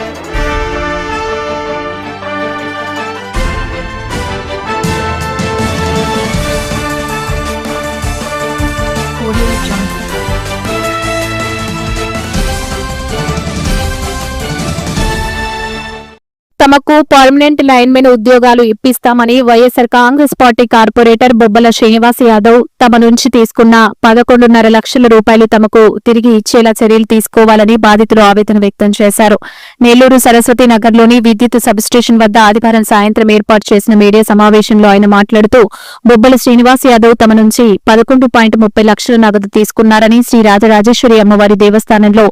Thank you. తమకు permanent linemen ఉద్యోగాలు ఇప్పిస్తామని YSR Congress party corporator Bobbala Srinivas Yadav తమ నుంచి తీసుకున్న పదకొండున్నర లక్షల రూపాయలు తమకు తిరిగి ఇచ్చేలా చర్యలు తీసుకోవాలని బాధితులు ఆవేదన వ్యక్తం చేశారు. నెల్లూరు సరస్వతి నగర్లోని విద్యుత్ సబ్స్టేషన్ వద్ద ఆదివారం సాయంత్రం ఏర్పాటు చేసిన మీడియా సమావేశంలో ఆయన మాట్లాడుతూ బొబ్బల శ్రీనివాస్ యాదవ్ తమ నుంచి పదకొండు పాయింట్ ముప్పై లక్షల నగదు తీసుకున్నారని శ్రీ రాజరాజేశ్వరి అమ్మవారి దేవస్థానంలో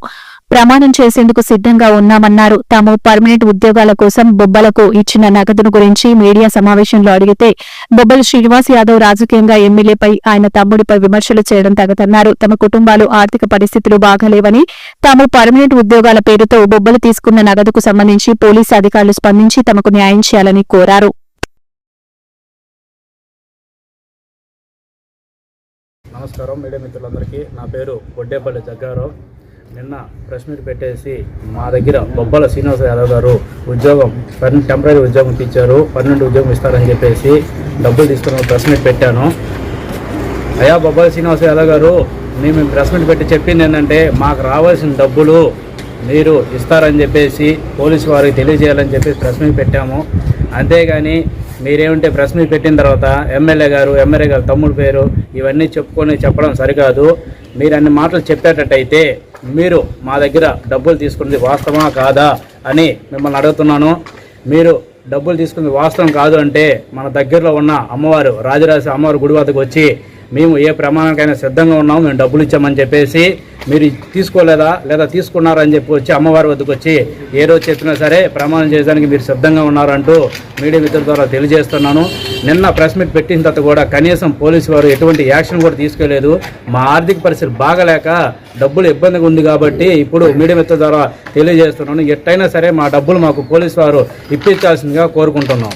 ప్రమాణం చేసేందుకు సిద్ధంగా ఉన్నామన్నారు. తాము పర్మనెంట్ ఉద్యోగాల కోసం బొబ్బలకు ఇచ్చిన నగదును గురించి మీడియా సమావేశంలో అడిగితే బొబ్బల శ్రీనివాస్ యాదవ్ రాజకీయంగా ఎమ్మెల్యేపై ఆయన తమ్ముడిపై విమర్శలు చేయడం తగదన్నారు. తమ కుటుంబాలు ఆర్థిక పరిస్థితులు బాగలేవని తాము పర్మనెంట్ ఉద్యోగాల పేరుతో బొబ్బలు తీసుకున్న నగదుకు సంబంధించి పోలీసు అధికారులు స్పందించి తమకు న్యాయం చేయాలని కోరారు. నమస్కారం. మీడియా మిత్రులందరికీ నా పేరు బొడ్డేపల్లి జగ్గారావు. నిన్న ప్రెస్ మీట్ పెట్టేసి మా దగ్గర బొబ్బల శ్రీనివాస యాదవ్ గారు ఉద్యోగం పన్నెండు టెంపరీ ఉద్యోగం ఇచ్చారు పన్నెండు ఉద్యోగం ఇస్తారని చెప్పేసి డబ్బులు తీసుకున్న ప్రెస్ మీట్ పెట్టాను. అయ్యా బొబ్బల శ్రీనివాస యాదవ్ గారు మేము ప్రెస్ మీట్ పెట్టి చెప్పింది ఏంటంటే మాకు రావాల్సిన డబ్బులు మీరు ఇస్తారని చెప్పేసి పోలీసు వారికి తెలియజేయాలని చెప్పేసి ప్రెస్ మీట్ పెట్టాము. అంతేగాని మీరేమంటే ప్రెస్ మీట్ పెట్టిన తర్వాత ఎమ్మెల్యే గారు ఎమ్మెల్యే గారు తమ్ముడు పేరు ఇవన్నీ చెప్పుకొని చెప్పడం సరికాదు. మీరు అన్ని మాటలు చెప్పేటట్టయితే మీరు మా దగ్గర డబ్బులు తీసుకున్నది వాస్తవమా కాదా అని మిమ్మల్ని అడుగుతున్నాను. మీరు డబ్బులు తీసుకుంది వాస్తవం కాదు అంటే మన దగ్గరలో ఉన్న అమ్మవారు రాజరాజ అమ్మవారి గుడి వద్దకు వచ్చి మేము ఏ ప్రమాణానికైనా సిద్ధంగా ఉన్నాము మేము డబ్బులు ఇచ్చామని చెప్పేసి మీరు తీసుకోలేదా లేదా తీసుకున్నారని చెప్పి వచ్చి అమ్మవారి వద్దకు వచ్చి ఏ రోజు చెప్పినా సరే ప్రమాణం చేయడానికి మీరు సిద్ధంగా ఉన్నారంటూ మీడియా మిత్రుల ద్వారా తెలియజేస్తున్నాను. నిన్న ప్రెస్ మీట్ పెట్టిన తర్వాత కూడా కనీసం పోలీసు వారు ఎటువంటి యాక్షన్ కూడా తీసుకోలేదు. మా ఆర్థిక పరిస్థితి బాగలేక డబ్బులు ఇబ్బందిగా ఉంది కాబట్టి ఇప్పుడు మీడియా మిత్ర ద్వారా తెలియజేస్తున్నాను. ఎట్టయినా సరే మా డబ్బులు మాకు పోలీసు వారు ఇప్పించాల్సిందిగా కోరుకుంటున్నాం.